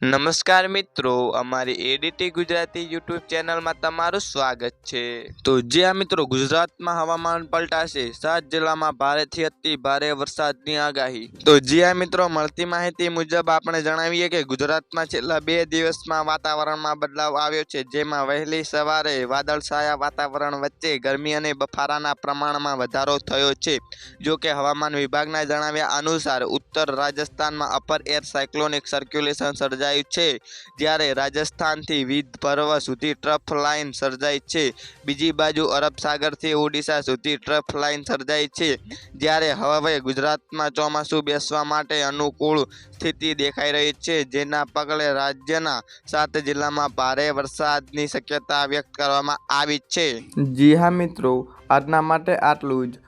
નમસ્કાર મિત્રો, અમારી એડીટી ગુજરાતી યુટ્યુબ ચેનલમાં તમારું સ્વાગત છે. તો જે આ મિત્રો ગુજરાતમાં હવામાન પલટાશે, સાત જિલ્લામાં ભારેથી અતિ ભારે વરસાદની આગાહી. તો જે આ મિત્રો મળતી માહિતી મુજબ આપણે જણાવીએ કે ગુજરાતમાં છેલ્લા બે દિવસમાં વાતાવરણમાં બદલાવ આવ્યો છે, જેમાં વહેલી સવારે વાદળછાયા વાતાવરણ વચ્ચે ગરમી અને બફારાના પ્રમાણમાં વધારો થયો છે. જો કે હવામાન વિભાગના જણાવ્યા અનુસાર, ઉત્તર રાજસ્થાનમાં અપર એર સાયક્લોનિક સર્ક્યુલેશન સર્જાયું છે. જ્યારે રાજસ્થાનથી વિધ પર્વ સુધી ટ્રફ લાઇન સર્જાઈ છે. બીજી બાજુ અરબ સાગરથી ઓડિશા સુધી ટ્રફ લાઇન સર્જાઈ છે. જ્યારે હવે ગુજરાતમાં ચોમાસું બેસવા માટે અનુકૂળ સ્થિતિ દેખાઈ રહી છે. જેના પગલે રાજ્યના સાત જિલ્લામાં ભારે વરસાદની શક્યતા વ્યક્ત કરવામાં આવી છે. જી હા મિત્રો, આજના માટે આટલું જ.